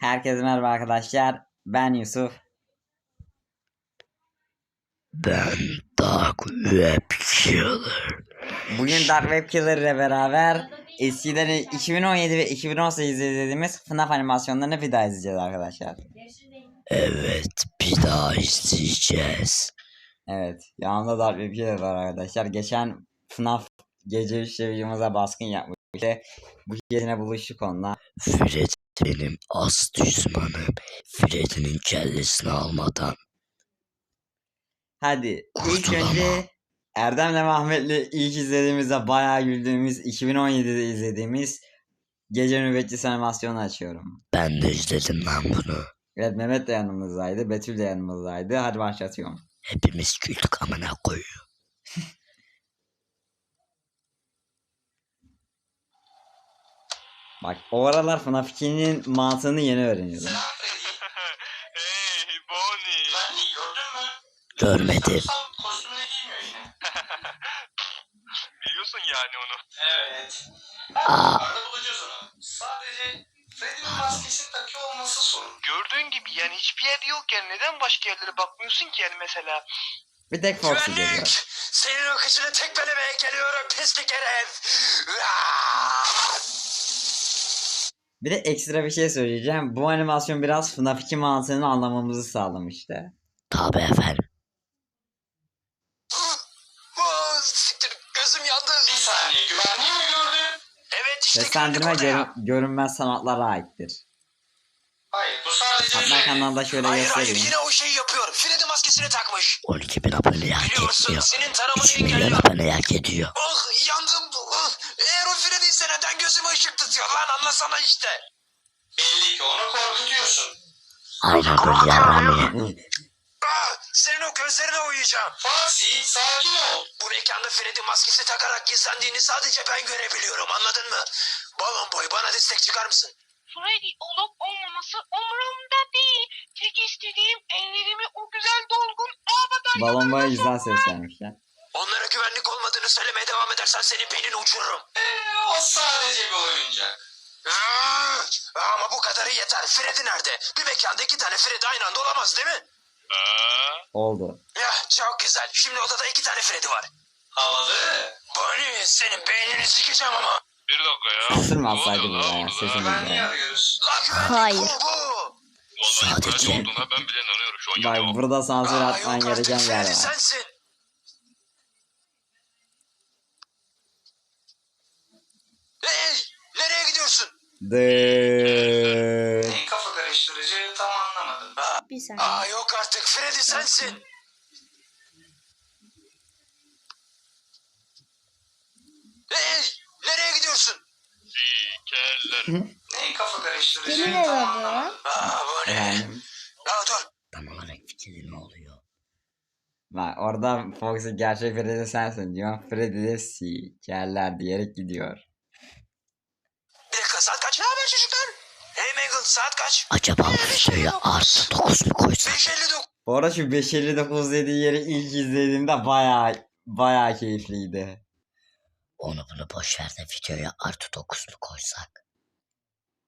Herkese merhaba arkadaşlar. Ben Yusuf. Ben Dark Web Killer. Bugün Dark Web Killer ile beraber eskiden 2017 ve 2018 izlediğimiz FNAF animasyonlarını bir daha izleyeceğiz arkadaşlar. Evet bir daha izleyeceğiz. Evet. Yanımda Dark Web Killer var arkadaşlar. Geçen FNAF gece üçte videomuza baskın yapmıştı. Bu gecene buluştuk onunla. Fred benim az düşmanım. Fred'in kellesini almadan. Hadi ilk önce Erdem'le Mahmet'le ilk izlediğimizde bayağı güldüğümüz 2017'de izlediğimiz Gece Nöbetçisi animasyonu açıyorum. Ben de izledim lan bunu. Evet Mehmet de yanımızdaydı. Betül de yanımızdaydı. Hadi başlatıyorum. Hepimiz güldük amına koyuyor. Bak o aralar FNAF 2'nin mantığını yeni öğreniyordum. hey Bonnie. Benli gördün mü? Görmedim. Kostümünü giymiyor yine. Biliyorsun yani onu. Evet. Aa. Arada bulacağız onu. Sadece Freddy'nin maskesini takıyor olması sorun. Gördüğün gibi yani hiçbir yerde yok yani neden başka yerlere bakmıyorsun ki yani mesela. Bir tek Foxy geliyor. Senin o kıçını tekmelemeye geliyorum pislik herif. Bir de ekstra bir şey söyleyeceğim. Bu animasyon biraz FNAF 2 mantığını anlamamızı sağlamıştı. Tabi efendim. Aa, Siktir gözüm yandı. Bir saniye güvenliği mi gördün? Evet işte Seslendirme orada ya. görünmez sanatlara aittir. Hayır bu sadece Hatta kanalda şöyle Hayır hayır göstereyim. yine o şeyi yapıyor. Freddy maskesini takmış. 12 bin aboneyi hak Biliyorsun ediyor. senin taramanı 3 milyon engelliyor. aboneyi hak ediyor. Ah Aynen öyle yaramıyor. Ah, senin o gözlerine uyuyacağım. Fancy sakin ol. Bu mekanda Freddy maskesi takarak gizlendiğini sadece ben görebiliyorum anladın mı? Balon boy bana destek çıkar mısın? Freddy olup olmaması umurumda değil. Tek istediğim ellerimi o güzel dolgun ağ Balon boya güzel seslenmişler. Onlara Ama bu kadarı yeter. Freddy nerede? Bir mekanda iki tane Freddy aynı anda olamaz değil mi? Eee? Oldu. Ya çok güzel. Şimdi odada iki tane Freddy var. Havalı. Bonnie senin beynini sikeceğim ama. Bir dakika ya. Mü Ne alsaydı bu ya? Sesini ya. arıyoruz? La güvenlik Hayır. Vallahi Sadece- olduğuna ben bile inanıyorum şu an. Bak burada sansür Aa, atman yok artık gereken yer Freddy var. sensin. Hey nereye Dıııı. Neyi kafa karıştırıcı tam anlamadım. Bir saniye. aa yok artık Freddy sensin. Hey nereye gidiyorsun? Sikerler. Neyi kafa karıştırıcı Beni tam anlamadım. Aa bu ne? Aa dur. Tam olarak fikri ne oluyor? Bak orada Foxy gerçek Freddy sensin diyor. Freddy de sikerler diyerek gidiyor. Bir dakika saat kaç? Ne haber çocuklar? Hey Mangle saat kaç? Acaba bu videoya artı 9 mu koysak? 5.59. Bu arada şu 559 dediği yeri ilk izlediğimde bayağı bayağı keyifliydi. Onu bunu boş ver de videoya artı 9 mu koysak?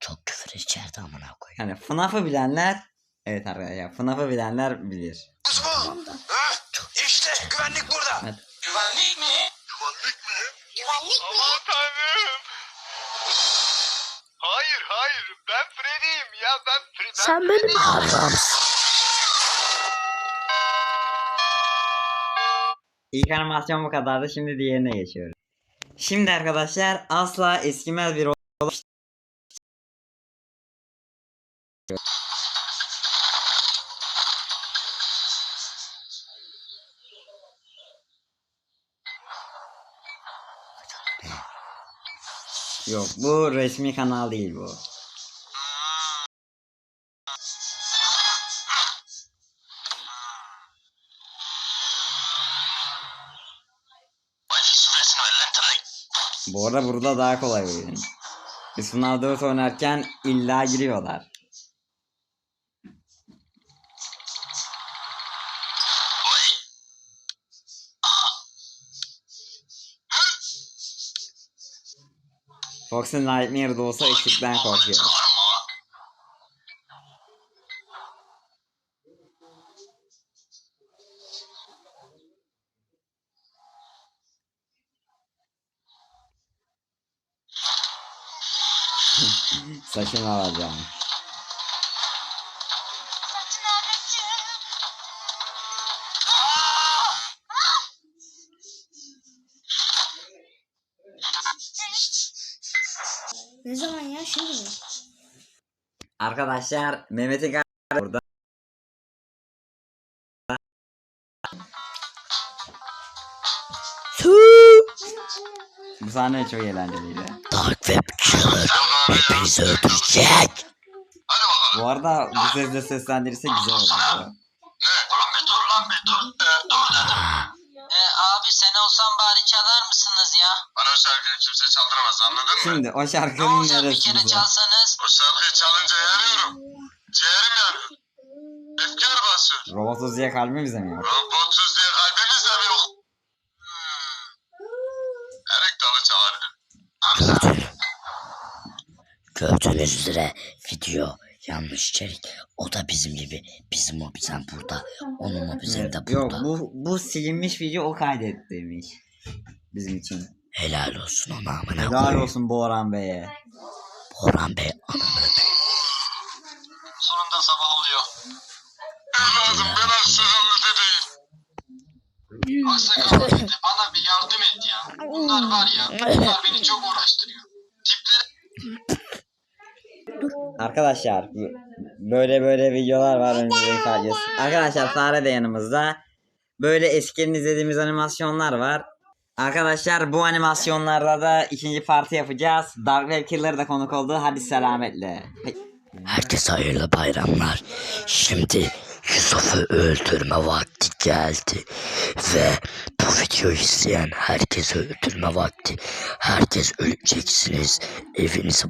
Çok küfür içeride amına koyayım. Hani FNAF'ı bilenler evet arkadaşlar FNAF'ı bilenler bilir. Kız bu. Ha, işte güvenlik burada. Evet. Güvenlik mi? Güvenlik Aman tanrım. Hayır hayır ben Freddy'yim ya ben Freddy. Sen benim Adamsın. İlk animasyon bu kadardı. Şimdi diğerine geçiyoruz. Şimdi arkadaşlar asla eskimez bir ol- Yok bu resmi kanal değil bu. Bu arada burada daha kolay oyun. Biz FNAF 4 oynarken illa giriyorlar. Fox'un Nightmare'da olsa eksikten korkuyor. Saçını alacağım. Ne zaman ya şimdi mi? Arkadaşlar Mehmet'in kar- burada. Bu sahne çok eğlenceliydi. Dark Web Killer hepinizi öldürecek. Bu arada bu sesle seslendirirse güzel olur. Lan bir dur lan bir dur. Ee, dur dedim. Ya? Bana o şarkıyı kimse çaldıramaz anladın mı? Şimdi o Ne şarkının olacak bir kere güzel? çalsanız? O şarkıyı çalınca yanıyorum. Ciğerim yanıyor. Efkar basıyor. Robot Uzi'ye kalbimize mi yok? Robotsuz diye kalbimiz de mi yok? Erik dalı. Gördün. Gördüğünüz üzere video yanlış içerik. O da bizim gibi. Bizim o bizden burada. Onun o bizim de Yok burada. bu, bu silinmiş video o kaydettirmiş. Bizim için. Helal olsun ona amına Helal koyayım. olsun Boran Bey'e. Orhan Bey ananı öpeyim. Sonunda sabah oluyor. Evladım ben Aksakalı değil. Aksakalı dedi bana bir yardım et ya. Bunlar var ya bunlar beni çok uğraştırıyor. Arkadaşlar böyle böyle videolar var önümüzde ifadesi. Arkadaşlar Fare de yanımızda. Böyle eskiden izlediğimiz animasyonlar var. Arkadaşlar bu animasyonlarda da ikinci parti yapacağız. Dark Web Killer da konuk oldu. Hadi selametle. Herkese hayırlı bayramlar. Şimdi Yusuf'u öldürme vakti geldi. Ve bu videoyu izleyen herkese öldürme vakti. Herkes öleceksiniz. Evinizi